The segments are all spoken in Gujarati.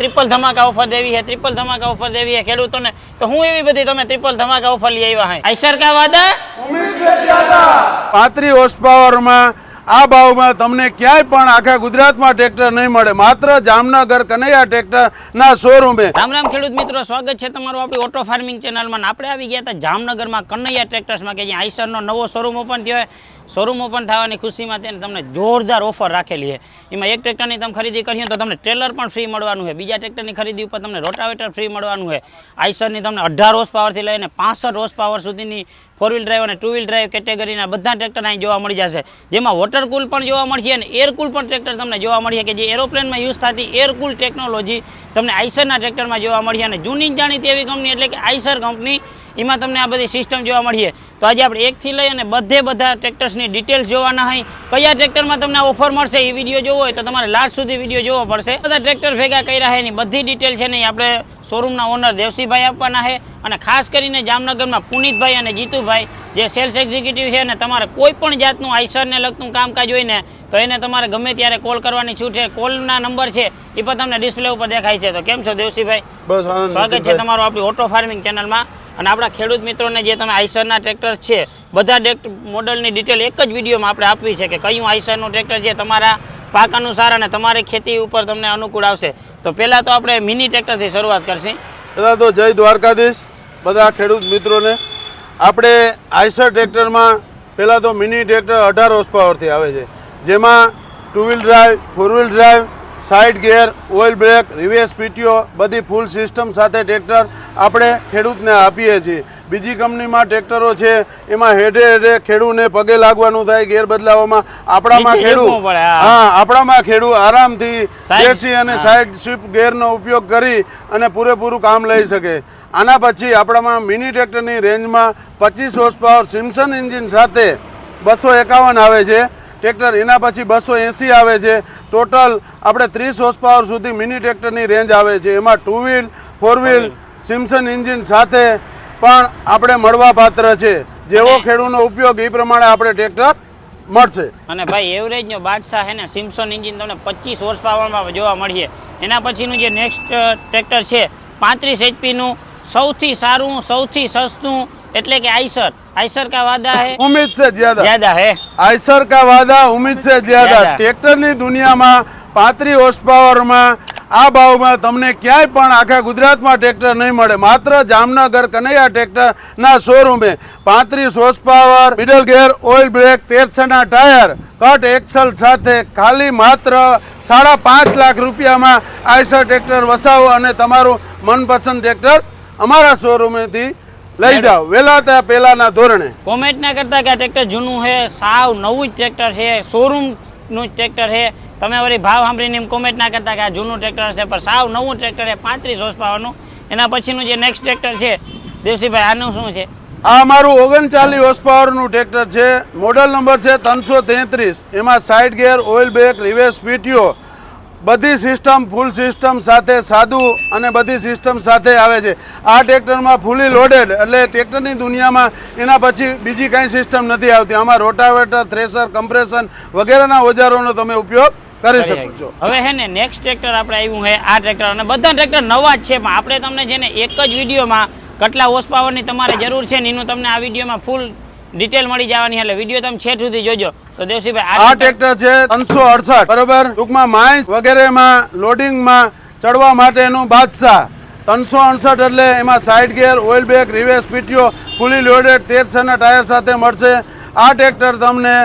ટ્રિપલ ધમાકા ઓફર દેવી હે ટ્રિપલ ધમાકા ઓફર દેવી હે ખેડૂતોને. તો હું એવી બધી તમે ટ્રિપલ ધમાકા ઓફર લઈ આવ્યા હે. આઈસર કા વાદા? પાંત્રીસ હોર્સ પાવરમાં આ ભાવમાં તમને ક્યાંય પણ આખા ગુજરાતમાં ટ્રેક્ટર નહીં મળે. માત્ર જામનગર કનૈયા ટ્રેક્ટરના શોરૂમે રામ રામ ખેડૂત મિત્રો સ્વાગત છે તમારું આપણી ઓટો ફાર્મિંગ ચેનલમાં આપણે આવી ગયા હતા જામનગરમાં કનૈયા ટ્રેક્ટર્સમાં કે જ્યાં આઈસરનો નવો શોરૂમ ઓપન થયો શોરૂમ ઓપન થવાની ખુશીમાં તેને તમને જોરદાર ઓફર રાખેલી છે. એમાં એક ટ્રેક્ટરની તમે ખરીદી કરીએ તો તમને ટ્રેલર પણ ફ્રી મળવાનું છે. બીજા ટ્રેક્ટરની ખરીદી ઉપર તમને રોટાવેટર ફ્રી મળવાનું છે. આઈસરની તમને અઢાર હોર્સ પાવરથી લઈને પાસઠ હોર્સ પાવર સુધીની ફોર વ્હીલ ડ્રાઈવ અને ટુ વ્હીલ ડ્રાઈવ કેટેગરીના બધા ટ્રેક્ટર અહીં જોવા મળી જશે. જેમાં વોટર કુલ પણ જોવા મળશે અને એર કુલ પણ ટ્રેક્ટર તમને જોવા મળશે કે જે એરોપ્લેનમાં યુઝ થતી એર કુલ ટેકનોલોજી તમને આઈસરના ટ્રેક્ટરમાં જોવા મળશે. અને જૂની જાણીતી એવી કંપની એટલે કે આઈસર કંપની એમાં તમને આ બધી સિસ્ટમ જોવા મળીએ તો આજે આપણે એકથી લઈ અને બધે બધા ટ્રેક્ટર્સની ડિટેલ્સ જોવાના હોય કયા ટ્રેક્ટરમાં તમને ઓફર મળશે એ વીડિયો જોવો હોય તો તમારે લાસ્ટ સુધી વીડિયો જોવો પડશે. બધા ટ્રેક્ટર ભેગા કર્યા છે એની બધી ડિટેલ છે ને આપણે શોરૂમના ઓનર દેવસીભાઈ આપવાના છે અને ખાસ કરીને જામનગરમાં પુનિતભાઈ અને જીતુભાઈ જે સેલ્સ એક્ઝિક્યુટિવ છે ને તમારે કોઈ પણ જાતનું આઈસરને લગતું કામકાજ હોય ને તો એને તમારે ગમે ત્યારે કોલ કરવાની છૂટ છે. કોલના નંબર છે એ પણ તમને ડિસ્પ્લે ઉપર દેખાય છે. તો કેમ છો દેવસીભાઈ? સ્વાગત છે તમારું આપણી ઓટો ફાર્મિંગ ચેનલમાં અને આપણા ખેડૂત મિત્રોને જે તમે આઈસરના ટ્રેક્ટર છે બધા મોડલની ડિટેલ એક જ વિડીયોમાં આપણે આપવી છે કે કયું આઈસરનું ટ્રેક્ટર છે તમારા પાક અનુસાર અને તમારી ખેતી ઉપર તમને અનુકૂળ આવશે. તો પહેલાં તો આપણે મિની ટ્રેક્ટરથી શરૂઆત કરશું. પહેલાં તો જય દ્વારકાધીશ બધા ખેડૂત મિત્રોને. આપણે આઈસર ટ્રેક્ટરમાં પહેલાં તો મિની ટ્રેક્ટર અઢાર હોર્સ પાવરથી આવે છે. જેમાં two wheel drive four wheel drive side gear oil brake reverse PTO બધી ફૂલ સિસ્ટમ સાથે ટ્રેક્ટર આપણે ખેડૂતને આપીએ છીએ. બીજી કંપનીમાં ટ્રેક્ટરો છે એમાં હેડે હેડે ખેડૂને પગે લાગવાનું થાય ગેર બદલાવવામાં આપણામાં ખેડૂત હા. આપણામાં ખેડૂત આરામથી એસી અને સાઇડ સાઈડ સ્વીપ ગેરનો ઉપયોગ કરી અને પૂરેપૂરું કામ લઈ શકે. આના પછી આપણામાં મિની ટ્રેક્ટરની રેન્જમાં પચીસ હોર્સ પાવર સિમ્સન એન્જિન સાથે બસો એકાવન આવે છે. ટ્રેક્ટર એના પછી બસો એંસી આવે છે. ટોટલ આપણે ત્રીસ હોર્સ પાવર સુધી મિની ટ્રેક્ટરની રેન્જ આવે છે. એમાં two wheel four wheel Simpson engine સાથે પણ આપણે મળવા પાત્ર છે. જેવો ખેડૂતનો ઉપયોગ એ પ્રમાણે આપણે ટ્રેક્ટર મળશે. અને ભાઈ એવરેજનો બાદશાહ હે ને સિમ્સન એન્જિન તમને પચીસ હોર્સ પાવરમાં જોવા મળીએ. એના પછીનું જે નેક્સ્ટ ટ્રેક્ટર છે પાંત્રીસ એચપીનું સૌથી સારું સૌથી સસ્તું એટલે કે આઈસર. આઈસર કા વાદા હે? ઉમ્મીદ સે જ્યાદા. જ્યાદા હે. આઈસર કા વાદા ઉમ્મીદ સે જ્યાદા. ટ્રેક્ટરની દુનિયામાં પાંત્રીસ હોર્સ પાવરમાં આ ભાવમાં તમને ક્યાંય પણ આખા ગુજરાતમાં ટ્રેક્ટર નહીં મળે. માત્ર જામનગર કનૈયા ટ્રેક્ટરના શોરૂમે પાંત્રીસ horse power middle gear oil brake તેરસના tyre cut axle સાથે ખાલી માત્ર સાડા પાંચ લાખ રૂપિયામાં આઈસર ટ્રેક્ટર વસાવો અને તમારું મનપસંદ ટ્રેક્ટર અમારા શોરૂમેથી લઈ જાઓ. વેલા ત્યાં પહેલાના ધોરણે. કોમેન્ટ ના કરતા કે આ ટ્રેક્ટર જૂનું છે સાવ નવું જ ટ્રેક્ટર છે શોરૂમનું જ ટ્રેક્ટર છે. તમે વળી ભાવ સાંભળીને એમ કોમેન્ટ ના કરતા કે આ જૂનું ટ્રેક્ટર છે, પણ સાવ નવું ટ્રેક્ટર છે, પાંત્રીસ હોર્સ પાવરનું એના પછીનું જે નેક્સ્ટ ટ્રેક્ટર છે, દેવસીભાઈ, આનું શું છે? આ અમારું ઓગણચાલીસ હોર્સ પાવરનું ટ્રેક્ટર છે. મોડલ નંબર છે ત્રણસો તેત્રીસ. એમાં side gear oil brake reverse PTO બધી સિસ્ટમ ફૂલ સિસ્ટમ સાથે સાદું અને બધી સિસ્ટમ સાથે આવે છે. આ ટ્રેક્ટરમાં ફૂલી લોડેડ એટલે ટ્રેક્ટરની દુનિયામાં એના પછી બીજી કાંઈ સિસ્ટમ નથી આવતી. આમાં રોટાવેટર થ્રેસર કમ્પ્રેશન વગેરેના ઓજારોનો તમે ઉપયોગ કરી શકો છો. હવે હે ને નેક્સ્ટ ટ્રેક્ટર આપણે આવ્યું છે આ ટ્રેક્ટર અને બધા ટ્રેક્ટર નવા જ છે પણ આપણે તમને છે ને એક જ વિડીયોમાં કેટલા હોર્સ પાવરની તમારે જરૂર છે ને એનું તમને આ વિડીયોમાં ફૂલ ડિટેલ મળી જવાની એટલે વીડિયો તમે છેટ સુધી જોજો. તો દેવસિંહભાઈ આ ટ્રેક્ટર છે ત્રણસો અડસઠ. બરોબર? ટૂંકમાં માઇન્સ વગેરેમાં લોડિંગમાં ચડવા માટેનું બાદશાહ. ત્રણસો અડસઠ એટલે એમાં side gear oil brake reverse PTO fully loaded તેરસોના tyre સાથે મળશે. આ ટ્રેક્ટર તમને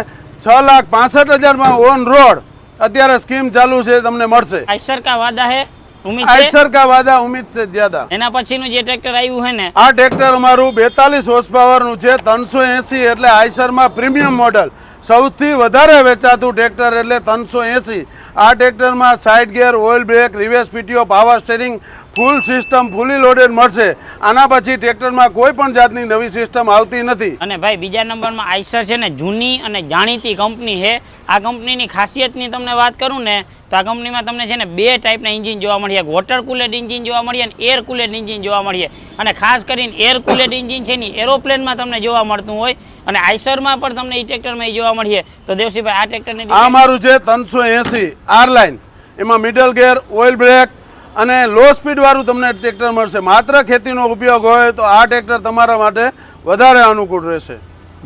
છ લાખ પાસઠ હજારમાં ઓન રોડ અત્યારે સ્કીમ ચાલુ છે તમને મળશે. આઈસર કા વાદા હે? ઉમ્મીદ છે? આઈસર કા વાદા ઉમ્મીદ છે જ્યાદા. એના પછીનું જે ટ્રેક્ટર આવ્યું છે ને? આ ટ્રેક્ટર અમારું બેતાલીસ હોર્સ પાવરનું છે ત્રણસો એંસી એટલે આઈસરમાં પ્રીમિયમ મોડલ સૌથી વધારે વેચાતું ટ્રેક્ટર એટલે ત્રણસો એંસી. આ ટ્રેક્ટરમાં side gear oil brake reverse PTO power steering full system fully loaded મળશે. આના પછી ટ્રેક્ટરમાં કોઈ પણ જાતની નવી સિસ્ટમ આવતી નથી. અને ભાઈ બીજા નંબરમાં આઈસર છે ને જૂની અને જાણીતી કંપની છે. આ કંપનીની ખાસિયતની તમને વાત કરું ને તો આ કંપનીમાં તમને છે ને બે ટાઈપના એન્જિન જોવા મળીએ એક વોટર કુલેડ ઇન્જિન જોવા મળીએ અને એર કુલેડ ઇન્જિન જોવા મળીએ અને ખાસ કરીને એર કુલેડ ઇન્જિન છે ને એરોપ્લેનમાં તમને જોવા મળતું હોય. અને આઈસરમાં પણ તમને એ ટ્રેક્ટરમાં એ જોવા મળીએ. તો દેવસીભાઈ આ ટ્રેક્ટરની આ મારું છે ત્રણસો એસી આર લાઇન એમાં મિડલ ગેર ઓઇલ બ્રેક અને લો સ્પીડવાળું તમને ટ્રેક્ટર મળશે. માત્ર ખેતીનો ઉપયોગ હોય તો આ ટ્રેક્ટર તમારા માટે વધારે અનુકૂળ રહેશે.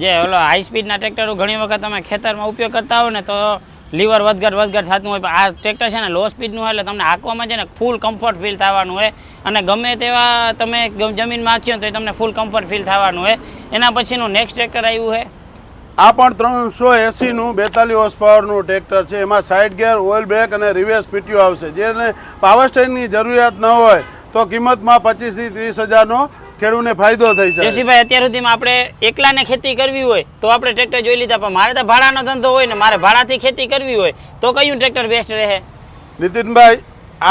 જે ઓલો હાઈ સ્પીડના ટ્રેક્ટરો ઘણી વખત તમે ખેતરમાં ઉપયોગ કરતા હો ને તો લીવર વધઘટ વધઘટ થતું હોય. પણ આ ટ્રેક્ટર છે ને લો સ્પીડનું હોય એટલે તમને હાંકવામાં છે ને ફૂલ કમ્ફર્ટ ફીલ થવાનું હોય. અને ગમે તેવા તમે જમીનમાં હાંક્યો તો તમને ફૂલ કમ્ફર્ટ ફીલ થવાનું હોય. એના પછીનું નેક્સ્ટ ટ્રેક્ટર આવ્યું છે. આ પણ ત્રણસો એંસીનું બેતાલીસ હોર્સ પાવરનું ટ્રેક્ટર છે. એમાં સાઇડ ગેર ઓઇલ બ્રેક અને રિવર્સ પીટીઓ આવશે. જેને પાવર સ્ટેન્ડની જરૂરિયાત ન હોય તો કિંમતમાં પચીસથી ત્રીસ હજારનો ખેડૂતને ફાયદો થઈ શકે. જયસિંહભાઈ અત્યાર સુધીમાં આપણે એકલાને ખેતી કરવી હોય તો આપણે ટ્રેક્ટર જોઈ લીધા પણ મારે તો ભાડાનો ધંધો હોય ને મારે ભાડાથી ખેતી કરવી હોય તો કયું ટ્રેક્ટર બેસ્ટ રહે? નીતિનભાઈ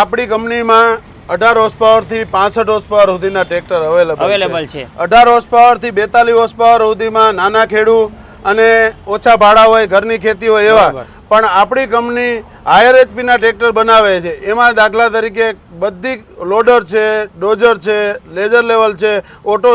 આપણી કંપનીમાં અઢાર હોર્સ પાવરથી પાસઠ હોર્સ પાવર સુધીના ટ્રેક્ટર અવેલેબલ અવેલેબલ છે. અઢાર હોર્સ પાવરથી બેતાલીસ હોર્સ પાવર સુધીમાં નાના ખેડૂ અને ઓછા ભાડા હોય ઘરની ખેતી હોય એવા. પણ આપણી કંપની હાયર એચપીના ટ્રેક્ટર બનાવે છે. એમાં દાખલા તરીકે બધી લોડર છે ડોઝર છે લેઝર લેવલ છે ઓટો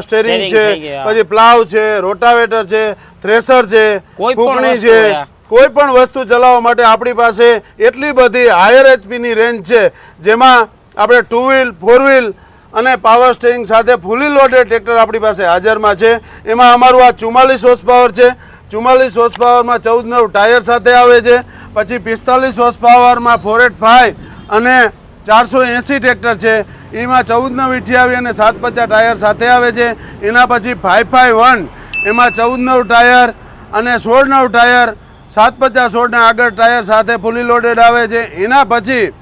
સ્ટેરિંગ છે પછી પ્લાવ છે રોટાવેટર છે થ્રેસર છે વસ્તુ છે. કોઈ પણ વસ્તુ ચલાવવા માટે આપણી પાસે એટલી બધી હાયર એચપીની રેન્જ છે જેમાં આપણે ટુ વ્હીલ ફોર વ્હીલ અને પાવર સ્ટેરિંગ સાથે ફૂલી લોડેડ ટ્રેક્ટર આપણી પાસે હાજરમાં છે. એમાં અમારું આ ચુમ્માલીસ હોર્સ પાવર છે. ચુમ્માલીસ હોર્સ પાવરમાં ચૌદ નવ ટાયર સાથે આવે છે. પછી પિસ્તાલીસ હોર્સ પાવરમાં ફોર એટ ફાઇવ અને ચારસો એંસી ટ્રેક્ટર છે. એમાં ચૌદ નવ ઇઠ્યાવી અને સાત પચાસ ટાયર સાથે આવે છે. એના પછી ફાઇવ ફાઇવ વન એમાં ચૌદ નવ ટાયર અને સોળ નવ ટાયર સાત પચાસ સોળના આગળ ટાયર સાથે ફૂલી લોડેડ આવે છે. એના પછી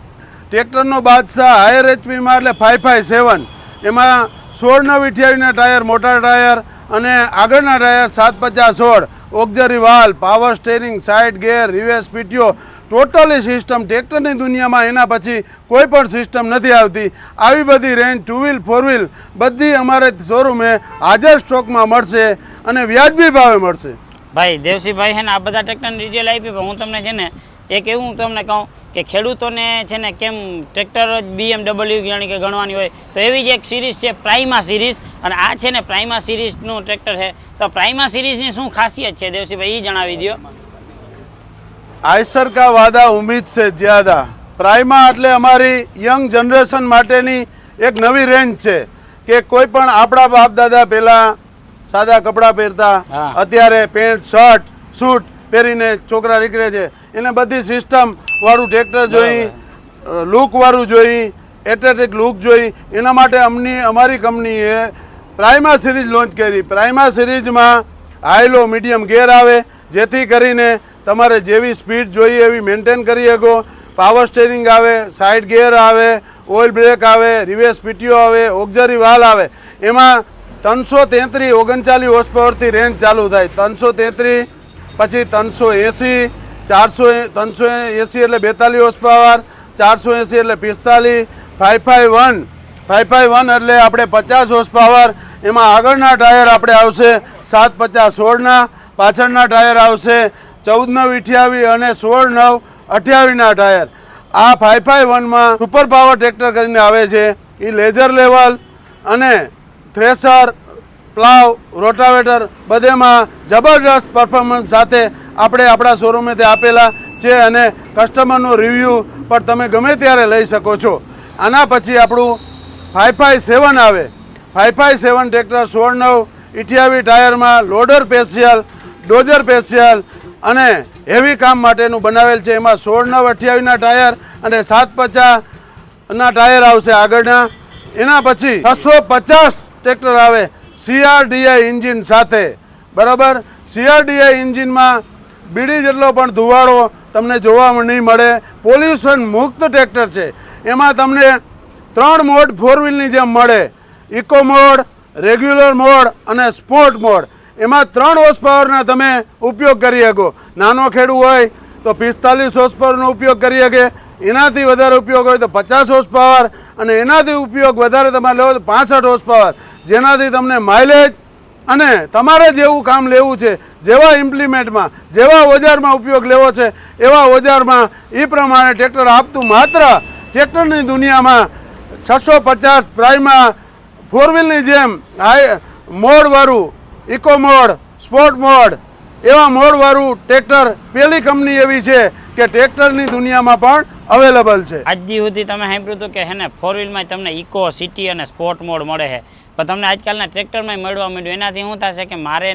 ટ્રેક્ટરનો બાદશાહ હાયર એચપીમાં એટલે ફાઇવ ફાઇવ સેવન એમાં સોળ વિઠિયાવીના ટાયર, મોટા ટાયર અને આગળના ટાયર સાત પચાસ સોળ. Auxiliary valve power steering side gear reverse PTO totally system ટ્રેક્ટરની દુનિયામાં એના પછી કોઈ પણ સિસ્ટમ નથી આવતી. આવી બધી range two wheel four wheel બધી અમારે શોરૂમે હાજર સ્ટોકમાં મળશે અને વ્યાજબી ભાવે મળશે. ભાઈ, દેવસિંહભાઈ હે ને આ બધા ટ્રેક્ટરની ડિટેલ આપી, પણ હું તમને છે ને એક એવું તમને કહું કે ખેડૂતોને છે ને કેમ ટ્રેક્ટર જ બીએમડબલ્યુ જાણી કે ગણવાની હોય તો એવી જ એક સિરીઝ છે પ્રાઇમા સિરીઝ. અને આ છે ને પ્રાઇમા સિરીઝનું ટ્રેક્ટર છે. તો પ્રાઇમા સિરીઝની શું ખાસિયત છે દેવસિંહભાઈ એ જણાવી દો આયસર કા વાદા ઉમ્મીદ છે જ્યાદા. પ્રાઇમા એટલે અમારી યંગ જનરેશન માટેની એક નવી રેન્જ છે કે કોઈ પણ આપણા બાપ દાદા પહેલાં સાદા કપડાં પહેરતા. અત્યારે પેન્ટ શર્ટ સૂટ પહેરીને છોકરા નીકળે છે. એને બધી સિસ્ટમ વાળું ટ્રેક્ટર જોઈ લુક વાળું જોઈ એથેટિક લુક જોઈ. એના માટે અમની અમારી કંપનીએ પ્રાઇમા સિરીઝ લોન્ચ કરી. પ્રાઇમા સિરીઝમાં હાઈલો મીડિયમ ગેર આવે. જેથી કરીને તમારે જેવી સ્પીડ જોઈએ એવી મેન્ટેન કરી શકો. પાવર સ્ટેરિંગ આવે સાઇડ ગેર આવે ઓઇલ બ્રેક આવે રિવર્સ પીટીઓ આવે ઓક્ઝરી વાલ આવે. એમાં ત્રણસો તેત્રીસ ઓગણચાલીસ હોર્સ પાવરથી રેન્જ ચાલુ થાય. ત્રણસો તેત્રીસ પછી ત્રણસો એંસી, ચારસો ત્રણસો એંસી એટલે બેતાલીસ હોર્સ પાવર ચારસો એંસી એટલે પિસ્તાલીસ five five one five five one એટલે આપણે પચાસ હોર્સ પાવર એમાં આગળના ટાયર આપણે આવશે સાત પચાસ સોળના, પાછળના ટાયર આવશે ચૌદ નવ અઠ્યાવીસ અને સોળ નવ અઠ્યાવીસના ટાયર. આ ફાઇવ ફાઇવ વનમાં સુપર પાવર ટ્રેક્ટર કરીને આવે છે. એ લેઝર લેવલ અને થ્રેસર પ્લાવ, રોટાવેટર, બધેમાં જબરદસ્ત પરફોર્મન્સ સાથે આપણે આપણા શોરૂમેથી આપેલા છે અને કસ્ટમરનો રિવ્યૂ પણ તમે ગમે ત્યારે લઈ શકો છો. આના પછી આપણું ફાઇવ ફાઇવ સેવન આવે. ફાઇવ ફાઇવ સેવન ટ્રેક્ટર સોળ નવ ઇઠિયાવી ટાયરમાં લોડર પેશિયલ ડોઝર પેશિયલ અને હેવી કામ માટેનું બનાવેલ છે. એમાં સોળ નવ અઠ્યાવીસના ટાયર અને સાત પચાસના ટાયર આવશે આગળના. એના પછી છસો પચાસ ટ્રેક્ટર આવે. સીઆરડીઆઈ એન્જિન સાથે. બરાબર? સીઆરડીઆઈ એન્જિનમાં બીડી જેટલો પણ ધુવાડો તમને જોવા નહીં મળે. પોલ્યુશન મુક્ત ટ્રેક્ટર છે. એમાં તમને ત્રણ મોડ ફોર વ્હીલની જેમ મળે. ઇકો મોડ, રેગ્યુલર મોડ અને સ્પોર્ટ મોડ. એમાં ત્રણ હોર્સ પાવરના તમે ઉપયોગ કરી શકો. નાનો ખેડૂ હોય તો પિસ્તાલીસ હોર્સ પાવરનો ઉપયોગ કરી શકે. એનાથી વધારે ઉપયોગ હોય તો પચાસ હોર્સ પાવર અને એનાથી ઉપયોગ વધારે તમારે લેવો તો પાસઠ હોર્સ પાવર જેનાથી તમને માઇલેજ અને તમારે જેવું કામ લેવું છે, જેવા ઇમ્પ્લિમેન્ટમાં જેવા ઓજારમાં ઉપયોગ લેવો છે, એવા ઓજારમાં એ પ્રમાણે ટ્રેક્ટર આપતું માત્ર ટ્રેક્ટરની દુનિયામાં છસો પચાસ પ્રાઇમાં ફોર વ્હીલની જેમ હાઈ મોડવાળું ઇકો મોડ સ્પોર્ટ મોડ, એવા મોડવાળું ટ્રેક્ટર પહેલી કંપની એવી છે કે ટ્રેક્ટરની દુનિયામાં પણ અવેલેબલ છે. આજ સુધી તમે સાંભળ્યું હતું કે હે ને ફોર વ્હીલમાં તમને ઇકો સિટી અને સ્પોર્ટ મોડ મળે છે. પણ તમને આજકાલના ટ્રેક્ટરમાં મળવા માંડ્યું. એનાથી શું થશે કે મારે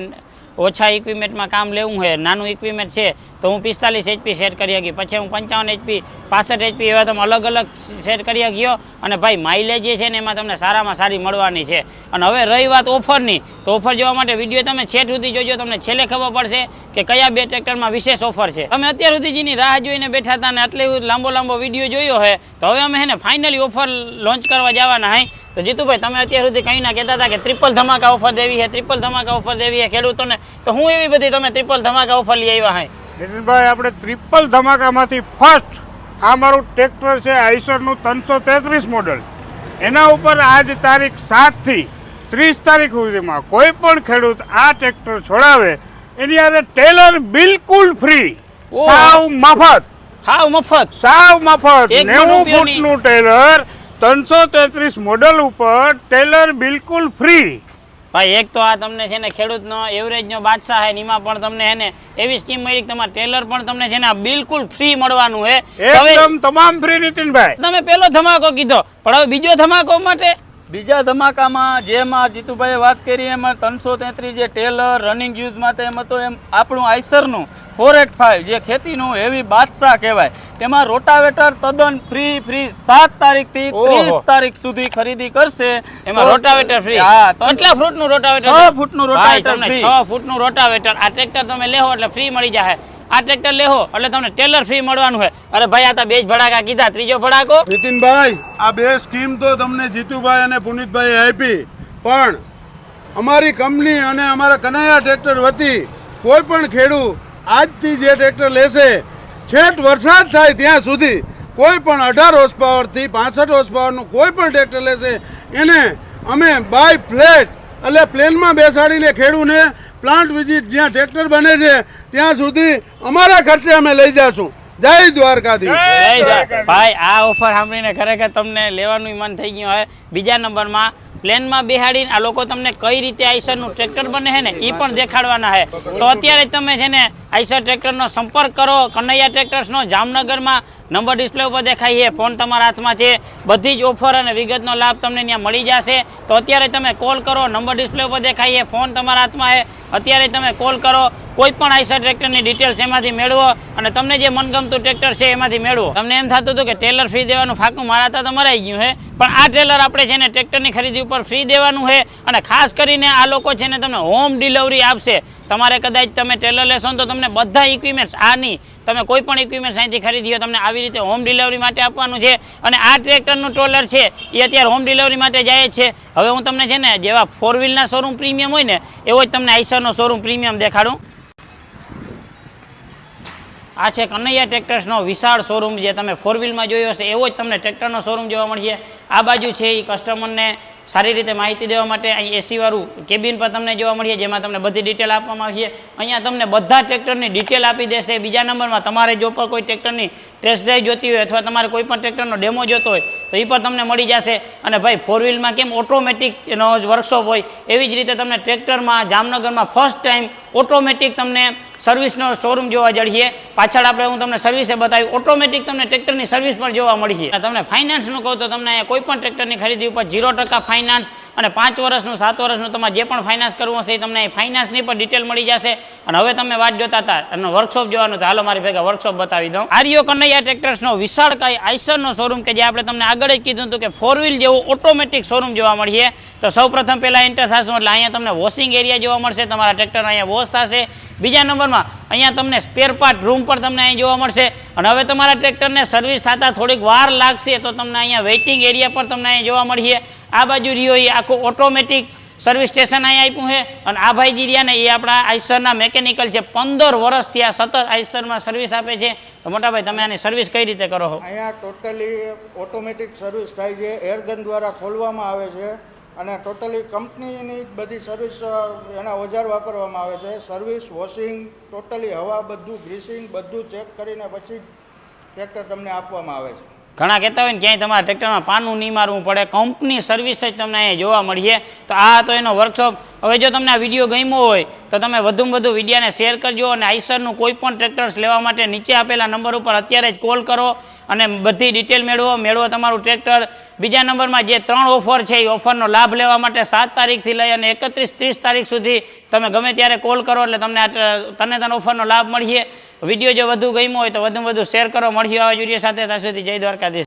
ઓછા ઇક્વિપમેન્ટમાં કામ લેવું હોય, નાનું ઇક્વિપમેન્ટ છે, તો હું પિસ્તાલીસ એચપી સેટ કરી શકી પછી હું પંચાવન એચપી પાસઠ એચપી એવા તમે અલગ અલગ સેટ કરી શક્યો અને ભાઈ માઇલેજ જે છે ને, એમાં તમને સારામાં સારી મળવાની છે. અને હવે રહી વાત ઓફરની, તો ઓફર જોવા માટે વીડિયો તમે છેટ સુધી જોજો. તમને છેલ્લે ખબર પડશે કે કયા બે ટ્રેક્ટરમાં વિશેષ ઓફર છે. તમે અત્યાર સુધી જેની રાહ જોઈને બેઠા હતા અને આટલી લાંબો લાંબો વીડિયો જોયો હોય તો હવે અમે એને ફાઇનલી ઓફર લોન્ચ કરવા જવાના હે. તો જીતુભાઈ તમે અત્યાર સુધી કંઈ ના કહેતા હતા કે ટ્રિપલ ધમાકા ઓફર દેવી છે ટ્રિપલ ધમાકા ઓફર દેવી છે ખેડૂતોને. તો હું એવી બધી તમે ટ્રિપલ ધમાકા ઓફર લઈ આવ્યા હે. નીતિનભાઈ આપણે ટ્રિપલ ધમાકામાંથી ફર્સ્ટ આ મારું ટ્રેક્ટર છે આઈસરનું ત્રણસો તેત્રીસ મોડલ એના ઉપર આજ તારીખ સાતથી ત્રીસ તારીખ સુધીમાં કોઈ પણ ખેડૂત આ ટ્રેક્ટર છોડાવે એની હારે ટેલર બિલકુલ ફ્રી. સાવ મફત. હાવ મફત. સાવ મફત. નેવું ફૂટનું ટેલર ત્રણસો તેત્રીસ મોડલ ઉપર ટેલર બિલકુલ ફ્રી. ભાઈ એક તો આ તમને છે ને ખેડૂતનો એવરેજનો બાદશાહ હે એમાં પણ તમને હે ને એવી સ્કીમ મળી કે તમારે ટેલર પણ તમને છે ને બિલકુલ ફ્રી મળવાનું હે હવે એકદમ તમામ ફ્રી નીતિનભાઈ. તમે પેલો ધમાકો કીધો પણ હવે બીજો ધમાકો માટે? બીજા ધમાકામાં જેમાં આ જીતુભાઈએ વાત કરી એમાં ત્રણસો તેત્રીસ જે ટેલર રનિંગ યુઝ માટે એમ તો એમ આપણું આઈસરનું ફોર એટ ફાઇવ જે ખેતીનું હેવી બાદશાહ કહેવાય. તેમાં રોટાવેટર તદ્દન ફ્રી ફ્રી સાત તારીખથી ત્રીસ તારીખ સુધી ખરીદી કરશે. એમાં રોટાવેટર ફ્રી હા કેટલા ફૂટનું રોટાવેટર? છ ફૂટનું રોટાવેટર છ ફૂટનું રોટાવેટર. આ ટ્રેક્ટર તમે લેહો એટલે ફ્રી મળી જાય આ ટ્રેક્ટર લેહો એટલે તમને ટેલર ફ્રી મળવાનું છે અરે ભાઈ આ તો બે જ ભડાકા કીધા. ત્રીજો ભડાકો? નીતિનભાઈ આ બે સ્કીમ તો તમને જીતુભાઈ અને પુનિતભાઈ આપી. પણ અમારી કંપની અને અમારા કનૈયા ટ્રેક્ટર વતી કોઈ પણ ખેડૂત આજથી જે ટ્રેક્ટર લેશે, છેટ વરસાદ થાય ત્યાં સુધી કોઈ પણ અઢાર હોર્સ પાવરથી પાસઠ હોર્સ પાવરનું કોઈ પણ ટ્રેક્ટર લેશે, એને અમે બાય ફ્લેટ એટલે પ્લેનમાં બેસાડીને ખેડૂને પ્લાન્ટ વિઝિટ જ્યાં ટ્રેક્ટર બને છે, ત્યાં સુધી અમારા ખર્ચે અમે લઈ જઈશું જય જય. ભાઈ, આ ઓફર સાંભળીને ખરેખર તમને લેવાનું મન થઈ ગયું હોય. બીજા નંબરમાં પ્લેનમાં બેહાડીને આ લોકો તમને કઈ રીતે આઈસરનું ટ્રેક્ટર બને છે ને એ પણ દેખાડવાના છે. તો અત્યારે તમે છે ને આઈસર ટ્રેક્ટરનો સંપર્ક કરો, કનૈયા ટ્રેક્ટર્સનો જામનગરમાં નંબર ડિસ્પ્લે ઉપર દેખાય છે, ફોન તમારા હાથમાં છે. બધી જ ઓફર અને વિગતનો લાભ તમને ત્યાં મળી જશે. તો અત્યારે તમે કોલ કરો, નંબર ડિસ્પ્લે ઉપર દેખાય છે, ફોન તમારા હાથમાં છે. અત્યારે તમે કોલ કરો, કોઈ પણ આઈસર ટ્રેક્ટરની ડિટેલ્સ એમાંથી મેળવો અને તમને જે મનગમતું ટ્રેક્ટર છે એમાંથી મેળવો. તમને એમ થતું હતું કે ટેલર ફ્રી દેવાનું ફાંકું, મારા તો મરાઈ ગયું છે પણ આ ટેલર આપણે છે ને ટ્રેક્ટરની ખરીદી ઉપર ફ્રી દેવાનું છે અને ખાસ કરીને આ લોકો છે ને તમને હોમ ડિલિવરી આપશે. તમારે કદાચ તમે ટેલર લેશો તો તમને બધા ઇક્વિપમેન્ટ્સ આ નહીં. તમે કોઈ પણ ઇક્વિપમેન્ટ્સ અહીંથી ખરીદી હોય, તમને આવી રીતે હોમ ડિલિવરી માટે આપવાનું છે. અને આ ટ્રેક્ટરનું ટ્રોલર છે, એ અત્યારે હોમ ડિલિવરી માટે જાય છે. હવે હું તમને છે ને જેવા ફોર વ્હીલના શોરૂમ પ્રીમિયમ હોય ને, એવો જ તમને આઈસરનો શોરૂમ પ્રીમિયમ દેખાડું. આ છે કનૈયા ટ્રેક્ટર્સનો વિશાળ શોરૂમ જે તમે ફોર વ્હીલમાં જોયો હશે, એવો જ તમને ટ્રેક્ટરનો શોરૂમ જોવા મળશે આ બાજુ છે એ કસ્ટમરને સારી રીતે માહિતી દેવા માટે અહીં એસીવાળું કેબિન પર તમને જોવા મળીએ, જેમાં તમને બધી ડિટેલ આપવામાં આવશે અહીંયા તમને બધા ટ્રેક્ટરની ડિટેલ આપી દેશે. બીજા નંબરમાં તમારે જો પણ કોઈ ટ્રેક્ટરની ટેસ્ટ ડ્રાઈવ જોતી હોય અથવા તમારે કોઈ પણ ટ્રેક્ટરનો ડેમો જોતો હોય, તો એ પણ તમને મળી જશે. અને ભાઈ ફોર વ્હીલમાં કેમ ઓટોમેટિક એનો વર્કશોપ હોય, એવી જ રીતે તમને ટ્રેક્ટરમાં જામનગરમાં ફર્સ્ટ ટાઈમ ઓટોમેટિક તમને સર્વિસનો શોરૂમ જોવા જઈએ. પાછળ આપણે હું તમને સર્વિસે બતાવી ઓટોમેટિક તમને ટ્રેક્ટરની સર્વિસ પણ જોવા મળી છે તમને ફાઇનાન્સનું કહું તો તમને કોઈ પણ ટ્રેક્ટરની ખરીદી ઉપર ઝીરો ટકા ફાઇનાન્સ અને પાંચ વર્ષનું, સાત વર્ષનું તમારે જે પણ ફાઇનાન્સ કરવું હશે એ તમને એ ફાઇનાન્સની પણ ડિટેલ મળી જશે. અને હવે તમે વાત જોતા હતા અને વર્કશોપ જોવાનું હાલો, મારી ભેગા વર્કશોપ બતાવી દઉં. આર્યો કનૈયા ટ્રેક્ટર્સનો વિશાળકાય આઈસરનો શોરૂમ કે જે આપણે તમને આગળ જ કીધું હતું કે ફોર વ્હીલ જેવું ઓટોમેટિક શોરૂમ જોવા મળીએ. તો સૌ પ્રથમ પહેલાં એન્ટર થશું, એટલે અહીંયા તમને વોશિંગ એરિયા જોવા મળશે, તમારા ટ્રેક્ટર અહીંયા વોશ થશે. બીજા નંબરમાં અહીંયા તમને સ્પેર પાર્ટ રૂમ પર તમને અહીં જોવા મળશે. અને હવે તમારા ટ્રેક્ટરને સર્વિસ થતાં થોડીક વાર લાગશે, તો તમને અહીંયા વેઇટિંગ એરિયા પર તમને અહીં જોવા મળીએ. આ બાજુ રહ્યો એ આખું ઓટોમેટિક સર્વિસ સ્ટેશન અહીં આપ્યું છે. અને આ ભાઈજી રહ્યા ને એ આપણા આઈસરના મેકેનિકલ છે પંદર વર્ષથી આ સતત આઈસરમાં સર્વિસ આપે છે. તો મોટાભાઈ, તમે આની સર્વિસ કઈ રીતે કરો છો? અહીંયા ટોટલી ઓટોમેટિક સર્વિસ થાય છે. એરગન દ્વારા ખોલવામાં આવે છે. અને ટોટલી કંપનીની બધી સર્વિસ એના ઓજાર વાપરવામાં આવે છે. સર્વિસ વોશિંગ ટોટલી હવા બધું ગ્રીસિંગ બધું ચેક કરીને પછી ટ્રેક્ટર તમને આપવામાં આવે છે. ઘણા કહેતા હોય ને, ક્યાંય તમારા ટ્રેક્ટરમાં પાનું નહીં મારવું પડે, કંપની સર્વિસ જ તમને અહીંયા જોવા મળીએ. તો આ તો એનો વર્કશોપ હવે જો તમને આ વીડિયો ગમ્યો હોય તો તમે વધુમાં વધુ વિડીયાને શેર કરજો અને આઈસરનું કોઈ પણ ટ્રેક્ટર્સ લેવા માટે નીચે આપેલા નંબર ઉપર અત્યારે જ કોલ કરો અને બધી ડિટેલ મેળવો. મેળવો તમારું ટ્રેક્ટર. બીજા નંબરમાં જે ત્રણ ઓફર છે, એ ઓફરનો લાભ લેવા માટે સાત તારીખથી લઈ અને એકત્રીસ ત્રીસ તારીખ સુધી તમે ગમે ત્યારે કોલ કરો એટલે તમને તને તને ઓફરનો લાભ મળીએ. વીડિયો જો વધુ ગમ્યો હોય તો વધુ વધુ શેર કરો. મળીએ આવા વીડિયો સાથે. ત્યાં સુધી જય દ્વારકાધીશ.